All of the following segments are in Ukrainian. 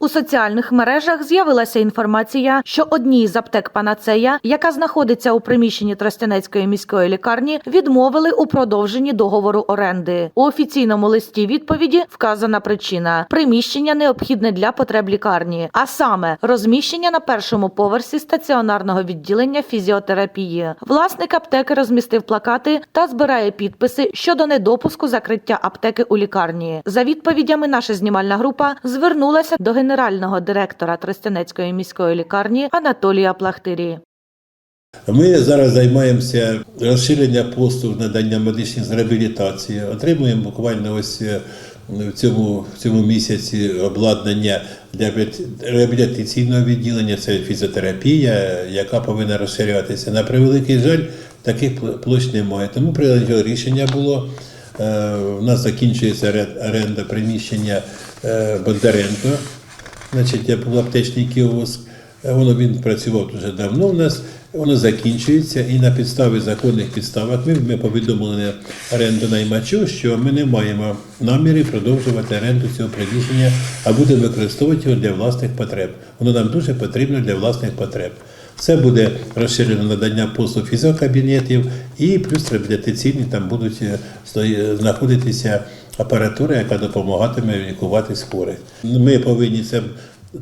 У соціальних мережах з'явилася інформація, що одній з аптек Панацея, яка знаходиться у приміщенні Тростянецької міської лікарні, відмовили у продовженні договору оренди. У офіційному листі відповіді вказана причина: приміщення необхідне для потреб лікарні, а саме розміщення на першому поверсі стаціонарного відділення фізіотерапії. Власник аптеки розмістив плакати та збирає підписи щодо недопуску закриття аптеки у лікарні. За відповідями наша знімальна група звернулася до генерального директора Тростянецької міської лікарні Анатолія Плахтирі. Ми зараз займаємося розширенням послуг надання медичної реабілітації. Отримуємо буквально ось е, в цьому, в цьому місяці обладнання для реабілітаційного відділення. Це фізіотерапія, яка повинна розширятися. На превеликий жаль, таких площ немає. Тому прийнято рішення було. Е, У нас закінчується оре- оренда приміщення е, Бондаренко, значить, аптечний кіоск. Е, Воно він працював дуже давно у нас, воно закінчується, і на підставі законних підставах ми, ми повідомили оренду наймачу, що ми не маємо намірів продовжувати оренду цього приміщення, а будемо використовувати його для власних потреб. Воно нам дуже потрібно для власних потреб. Це буде розширено надання послуг фізіокабінетів і плюс реабілітаційні там будуть е, знаходитися апаратура, яка допомагатиме лікуватись хворих. Ми повинні це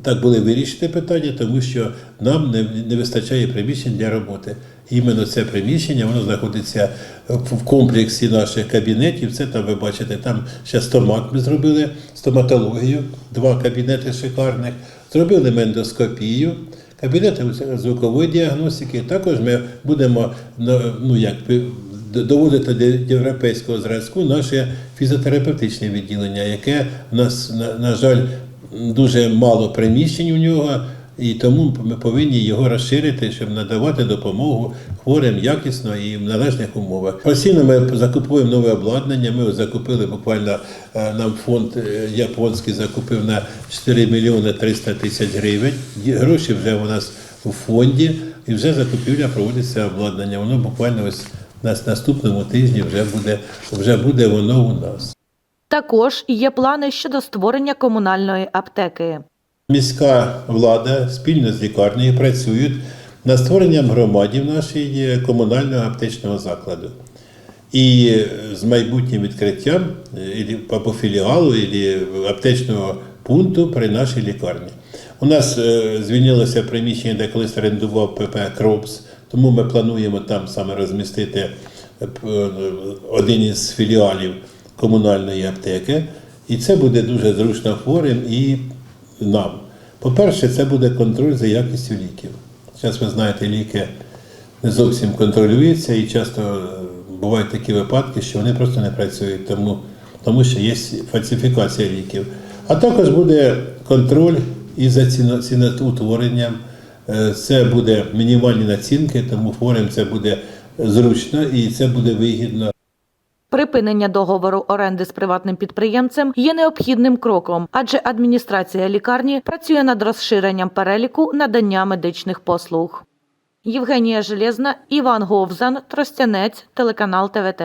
так були вирішити питання, тому що нам не, не вистачає приміщень для роботи. Іменно це приміщення, воно знаходиться в комплексі наших кабінетів. Це там ви бачите, там ще стомат ми зробили, стоматологію, два кабінети шикарних, зробили мендоскопію. Кабінети звукової діагностики. Також ми будемо ну, як, доводити до європейського зразку наше фізіотерапевтичне відділення, яке в нас, на, на жаль, дуже мало приміщень у нього, і тому ми повинні його розширити, щоб надавати допомогу хворим якісно і в належних умовах. Постійно ми закупуємо нове обладнання. Ми закупили буквально е, нам фонд е, японський закупив на 4 мільйони 300 тисяч гривень. Гроші вже у нас у фонді, і вже закупівля проводиться обладнання. Воно буквально ось на наступному тижні вже буде, вже буде воно у нас. Також є плани щодо створення комунальної аптеки. Міська влада спільно з лікарнею працюють над створенням громаді в нашій комунального аптечного закладу. І з майбутнім відкриттям е, або філіалу, або аптечного пункту при нашій лікарні. У нас е, звільнилося приміщення, де колись орендував ПП Кропс, тому ми плануємо там саме розмістити е, е, один із філіалів комунальної аптеки. І це буде дуже зручно хворим і нам. По-перше, це буде контроль за якістю ліків. Зараз ви знаєте, ліки не зовсім контролюються і часто е, бувають такі випадки, що вони просто не працюють, тому, тому що є фальсифікація ліків. А також буде контроль і за ціно- ціноутворенням. Е, Це буде мінімальні націнки, тому хворим це буде зручно і це буде вигідно. Припинення договору оренди з приватним підприємцем є необхідним кроком, адже адміністрація лікарні працює над розширенням переліку надання медичних послуг. Євгенія Железна, Іван Говзан, Тростянець, телеканал ТВТ.